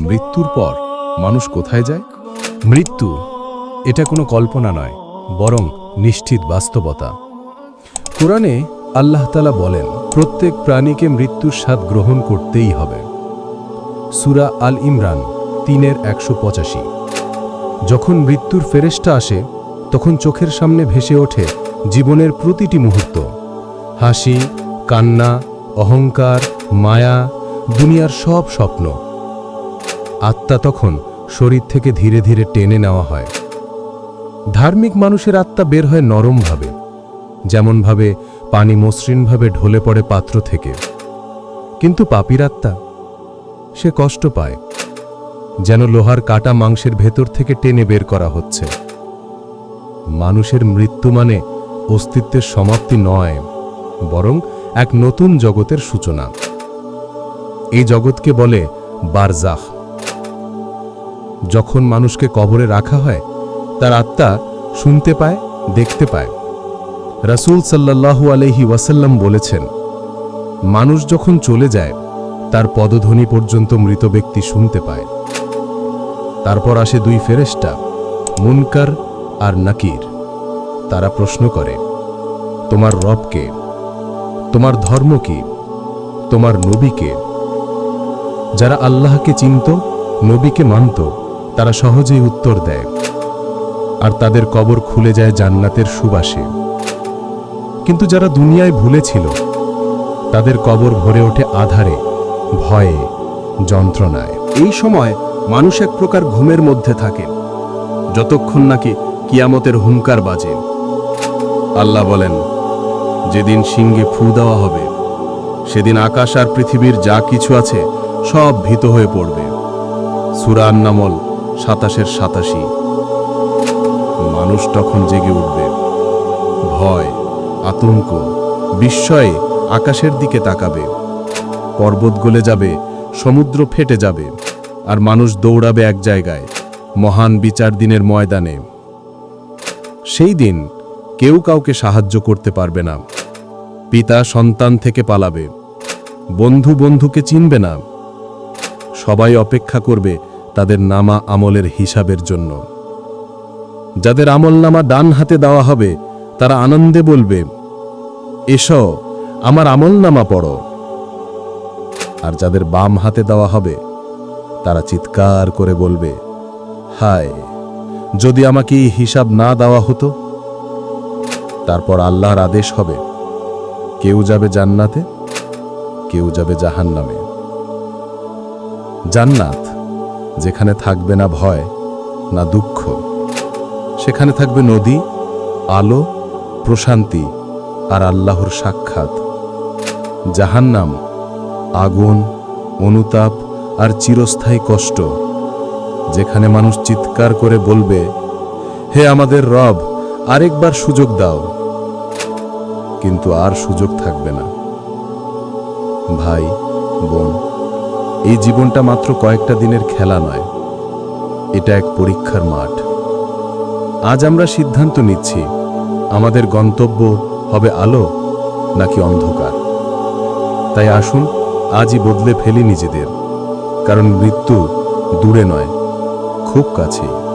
মৃত্যুর পর মানুষ কোথায় যায়? মৃত্যু, এটা কোনো কল্পনা নয়, বরং নিশ্চিত বাস্তবতা। কোরআনে আল্লাহ তালা বলেন, প্রত্যেক প্রাণীকে মৃত্যুর স্বাদ গ্রহণ করতেই হবে। সুরা আল ইমরান তিনের একশো পঁচাশি। যখন মৃত্যুর ফেরেস্টা আসে, তখন চোখের সামনে ভেসে ওঠে জীবনের প্রতিটি মুহূর্ত। হাসি, কান্না, অহংকার, মায়া, দুনিয়ার সব স্বপ্ন। আত্মা তখন শরীর থেকে ধীরে ধীরে টেনে নেওয়া হয়। ধার্মিক মানুষের আত্মা বের হয় নরমভাবে, যেমনভাবে পানি মসৃণভাবে ঢলে পড়ে পাত্র থেকে। কিন্তু পাপির আত্মা, সে কষ্ট পায়, যেন লোহার কাটা মাংসের ভেতর থেকে টেনে বের করা হচ্ছে। মানুষের মৃত্যু মানে অস্তিত্বের সমাপ্তি নয়, বরং এক নতুন জগতের সূচনা। এই জগৎকে বলে বারজাখ যখন মানুষকে কবরে রাখা হয়, তার আত্মা শুনতে পায়, দেখতে পায়। রাসূল সাল্লাল্লাহু আলাইহি ওয়াসাল্লাম বলেছেন, মানুষ যখন চলে যায়, তার পদধ্বনি পর্যন্ত মৃত ব্যক্তি শুনতে পায়। তারপর আসে দুই ফেরেশতা, মুনকার আর নাকির। তারা প্রশ্ন করে, তোমার রবকে তোমার ধর্ম কি? তোমার নবীকে যারা আল্লাহকে চিনত, নবীকে মানত তারা সহজেই উত্তর দেয়। আর তাদের কবর খুলে যায় জান্নাতের সুবাসে। কিন্তু যারা দুনিয়ায় ভুলেছিল তাদের কবর ভরে ওঠে আধারে, ভয়ে, যন্ত্রণায়। এই সময় মানুষ এক প্রকার ঘুমের মধ্যে থাকে, যতক্ষণ নাকি কিয়ামতের হুঙ্কার বাজে। আল্লাহ বলেন, যেদিন সিংহে ফু দেওয়া হবে, সেদিন আকাশ আর পৃথিবীর যা কিছু আছে সব ভীত হয়ে পড়বে। সুরান নামল সাতাশের সাতাশি। মানুষ তখন জেগে উঠবে। ভয়, আতঙ্ক, বিস্ময়ে আকাশের দিকে তাকাবে। পর্বত গলে যাবে, সমুদ্র ফেটে যাবে, আর মানুষ দৌড়াবে এক জায়গায়, মহান বিচার দিনের ময়দানে। সেই দিন কেউ কাউকে সাহায্য করতে পারবে না। পিতা সন্তান থেকে পালাবে। বন্ধু বন্ধুকে চিনবে না। সবাই অপেক্ষা করবে তাদের নামা আমলের হিসাবের জন্য। যাদের আমল নামা ডান হাতে দেওয়া হবে, তারা আনন্দে বলবে, এসো, আমার আমল নামা পড়ো। আর যাদের বাম হাতে দেওয়া হবে, তারা চিৎকার করে বলবে, হায়, যদি আমাকে এই হিসাব না দেওয়া হতো? তারপর আল্লাহর আদেশ হবে, কেউ যাবে জান্নাতে, কেউ যাবে জাহান্নামে। জান্নাত যেখানে থাকবে না ভয়, না দুঃখ। সেখানে থাকবে নদী, আলো, প্রশান্তি আর আল্লাহর সাক্ষাৎ। জাহান্নাম, আগুন, অনুতাপ আর চিরস্থায়ী কষ্ট। যেখানে মানুষ চিৎকার করে বলবে, হে আমাদের রব, আরেকবার সুযোগ দাও। কিন্তু আর সুযোগ থাকবে না। ভাই, বোন এই জীবনটা মাত্র কয়েকটা দিনের খেলা নয়। এটা এক পরীক্ষার মাঠ। আজ আমরা সিদ্ধান্ত নিচ্ছি, আমাদের গন্তব্য হবে আলো নাকি অন্ধকার। তাই আসুন, আজই বদলে ফেলি নিজেদের, কারণ মৃত্যু দূরে নয়, খুব কাছেই।